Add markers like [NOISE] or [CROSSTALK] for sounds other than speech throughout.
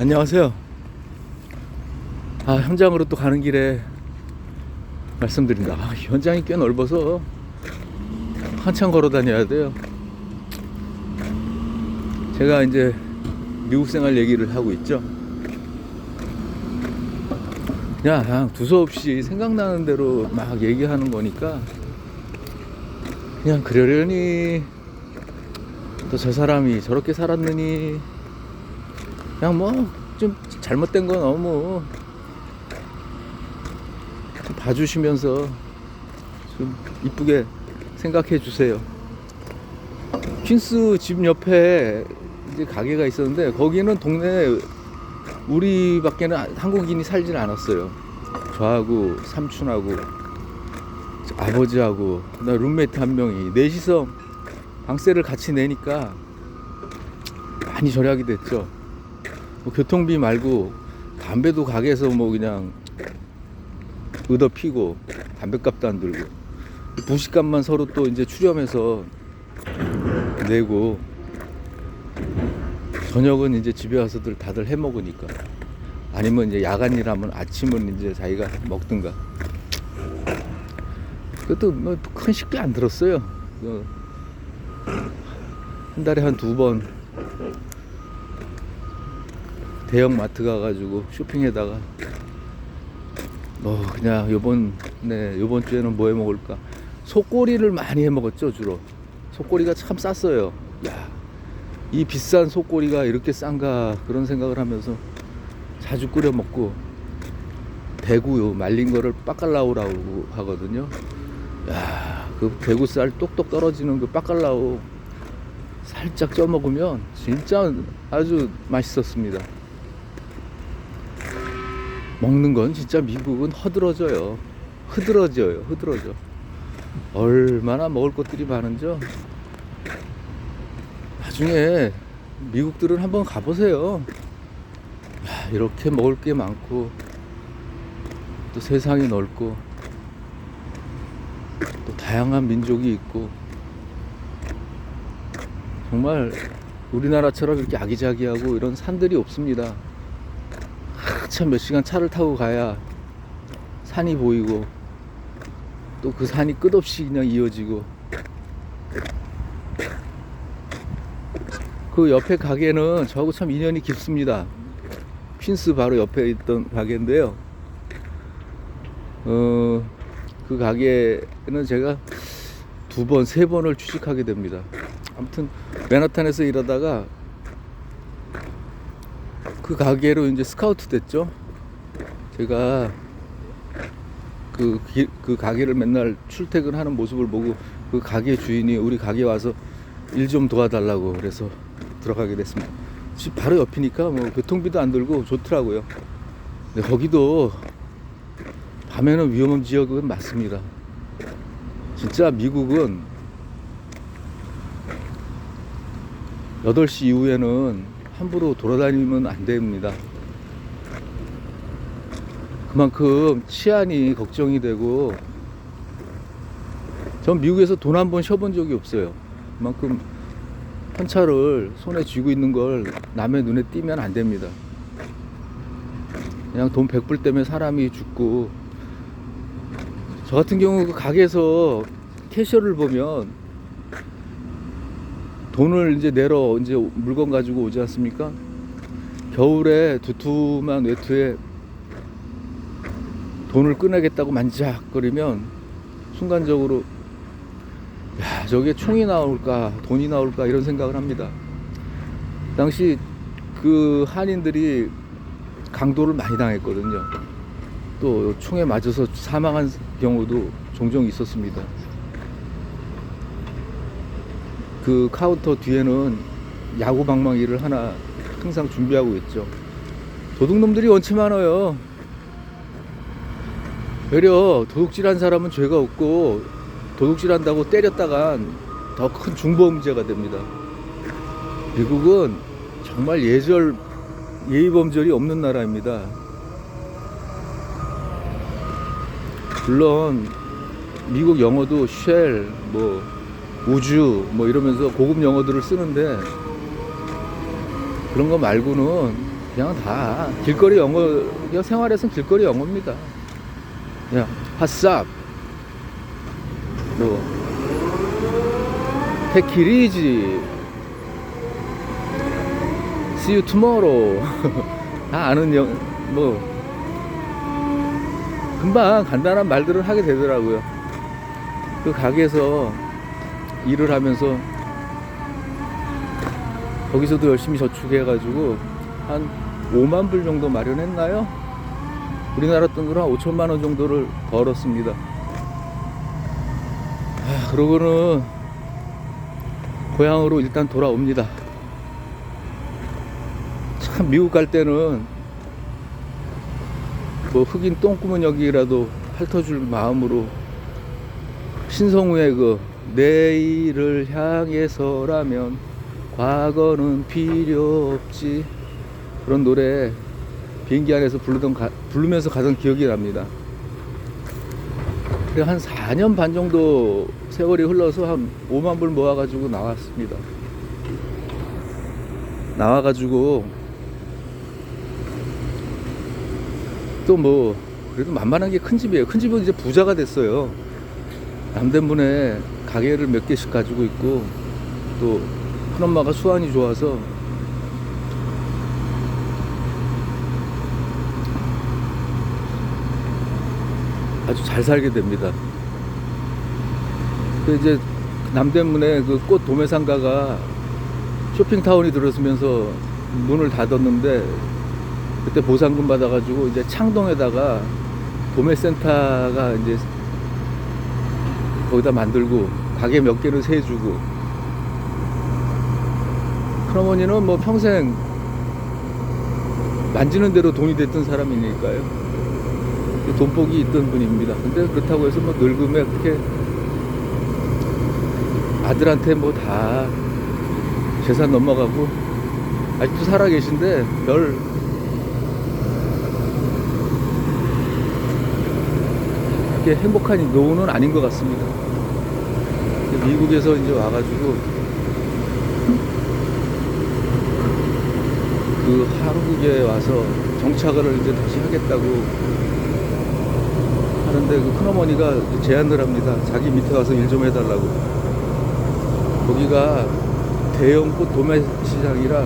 안녕하세요. 아, 현장으로 또 가는 길에 말씀드린다. 아, 현장이 꽤 넓어서 한참 걸어 다녀야 돼요. 제가 이제 미국 생활 얘기를 하고 있죠. 그냥, 두서없이 생각나는 대로 막 얘기하는 거니까 그냥 그러려니 또 저 사람이 저렇게 살았느니 그냥 뭐 좀 잘못된 거 너무 좀 봐주시면서 좀 이쁘게 생각해 주세요. 퀸스 집 옆에 이제 가게가 있었는데 거기는 동네 우리밖에는 한국인이 살질 않았어요. 저하고 삼촌하고 아버지하고 나 룸메이트 한 명이 넷이서 방세를 같이 내니까 많이 절약이 됐죠. 뭐 교통비 말고 담배도 가게에서 뭐 그냥 얻어 피고 담배값도 안 들고 부식값만 서로 또 이제 추렴해서 내고 저녁은 이제 집에 와서들 다들 해 먹으니까 아니면 이제 야간 일하면 아침은 이제 자기가 먹든가 그것도 뭐 큰 식비 안 들었어요. 그한 달에 한 두번 대형 마트 가가지고 쇼핑에다가. 뭐 그냥 요번 네 요번 주에는 뭐 해 먹을까? 속꼬리를 많이 해 먹었죠 주로. 속꼬리가 참 쌌어요. 야이 비싼 속꼬리가 이렇게 싼가 그런 생각을 하면서 자주 끓여 먹고 대구 말린 거를 빡갈라우라고 하거든요. 야그 대구살 똑똑 떨어지는 그 빡갈라우 살짝 쪄 먹으면 진짜 아주 맛있었습니다. 먹는 건 진짜 미국은 허들어져요. 흐드러져요. 흐드러져. 얼마나 먹을 것들이 많은죠. 나중에 미국들은 한번 가보세요. 야, 이렇게 먹을 게 많고 또 세상이 넓고 또 다양한 민족이 있고 정말 우리나라처럼 이렇게 아기자기하고 이런 산들이 없습니다. 한참 몇 시간 차를 타고 가야 산이 보이고 또 그 산이 끝없이 그냥 이어지고 그 옆에 가게는 저하고 참 인연이 깊습니다. 퀸스 바로 옆에 있던 가게인데요. 어, 그 가게는 제가 두 번, 세 번을 취직하게 됩니다. 아무튼 맨하탄에서 일하다가 그 가게로 이제 스카우트 됐죠. 제가 그, 기- 그 가게를 맨날 출퇴근하는 모습을 보고 그 가게 주인이 우리 가게 와서 일 좀 도와달라고 그래서 들어가게 됐습니다. 집 바로 옆이니까 뭐 교통비도 안 들고 좋더라고요. 근데 거기도 밤에는 위험한 지역은 맞습니다. 진짜 미국은 8시 이후에는 함부로 돌아다니면 안 됩니다. 그만큼 치안이 걱정이 되고 전 미국에서 돈 한 번 쉬어본 적이 없어요. 그만큼 현찰을 손에 쥐고 있는 걸 남의 눈에 띄면 안 됩니다. 그냥 돈 100불 때문에 사람이 죽고 저 같은 경우 그 가게에서 캐셔를 보면 돈을 이제 내러 이제 물건 가지고 오지 않습니까? 겨울에 두툼한 외투에 돈을 꺼내겠다고 만지작거리면 순간적으로 야 저게 총이 나올까 돈이 나올까 이런 생각을 합니다. 당시 그 한인들이 강도를 많이 당했거든요. 또 총에 맞아서 사망한 경우도 종종 있었습니다. 그 카운터 뒤에는 야구 방망이를 하나 항상 준비하고 있죠. 도둑놈들이 원체 많아요. 외려 도둑질한 사람은 죄가 없고 도둑질한다고 때렸다간 더 큰 중범죄가 됩니다. 미국은 정말 예절 예의범절이 없는 나라입니다. 물론 미국 영어도 쉘, 뭐 우주, 뭐 이러면서 고급 영어들을 쓰는데 그런 거 말고는 그냥 다 길거리 영어 생활에서는 길거리 영어입니다. 그냥 핫삽 뭐 테키리지 See you tomorrow [LAUGHS] 다 아는 영, 뭐 금방 간단한 말들을 하게 되더라고요. 그 가게에서 일을 하면서 거기서도 열심히 저축해가지고 한 5만 불 정도 마련했나요? 우리나라 돈으로 한 5천만 원 정도를 벌었습니다. 아, 그러고는 고향으로 일단 돌아옵니다. 참 미국 갈 때는 뭐 흑인 똥구멍 여기라도 핥아줄 마음으로 신성우의 그 내일을 향해서라면 과거는 필요 없지 그런 노래 비행기 안에서 부르던 가, 부르면서 가던 기억이 납니다. 한 4년 반 정도 세월이 흘러서 한 5만 불 모아가지고 나왔습니다. 나와가지고 또 뭐 그래도 만만한 게 큰 집이에요. 큰 집은 이제 부자가 됐어요. 남대문에 가게를 몇 개씩 가지고 있고 또 큰엄마가 수완이 좋아서 아주 잘 살게 됩니다. 그 이제 남대문에 그 꽃 도매상가가 쇼핑타운이 들어서면서 문을 닫았는데 그때 보상금 받아가지고 이제 창동에다가 도매센터가 이제 거기다 만들고 가게 몇 개를 세주고 큰어머니는 뭐 평생 만지는 대로 돈이 됐던 사람이니까요. 돈복이 있던 분입니다. 근데 그렇다고 해서 뭐 늙음에 그렇게 아들한테 뭐 다 재산 넘어가고 아직도 살아 계신데 별 그렇게 행복한 노후는 아닌 것 같습니다. 미국에서 이제 와가지고 그 한국에 와서 정착을 이제 다시 하겠다고 하는데 그 큰어머니가 제안을 합니다. 자기 밑에 와서 일 좀 해달라고. 거기가 대형 꽃 도매 시장이라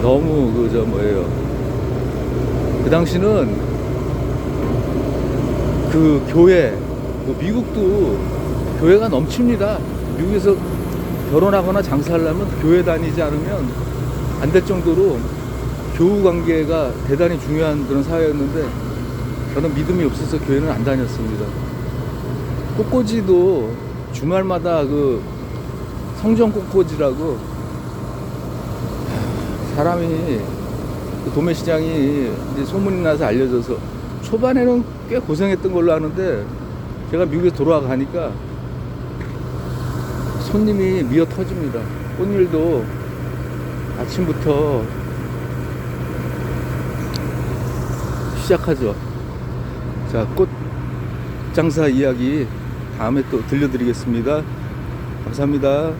너무 그 저 뭐예요. 그 당시는 그 교회, 뭐 미국도 교회가 넘칩니다. 미국에서 결혼하거나 장사하려면 교회 다니지 않으면 안 될 정도로 교우 관계가 대단히 중요한 그런 사회였는데 저는 믿음이 없어서 교회는 안 다녔습니다. 꽃꽂이도 주말마다 그 성전 꽃꽂이라고 사람이 그 도매시장이 소문이 나서 알려져서 초반에는 꽤 고생했던 걸로 아는데 제가 미국에서 돌아가니까 손님이 미어 터집니다. 꽃일도 아침부터 시작하죠. 자, 꽃 장사 이야기 다음에 또 들려드리겠습니다. 감사합니다.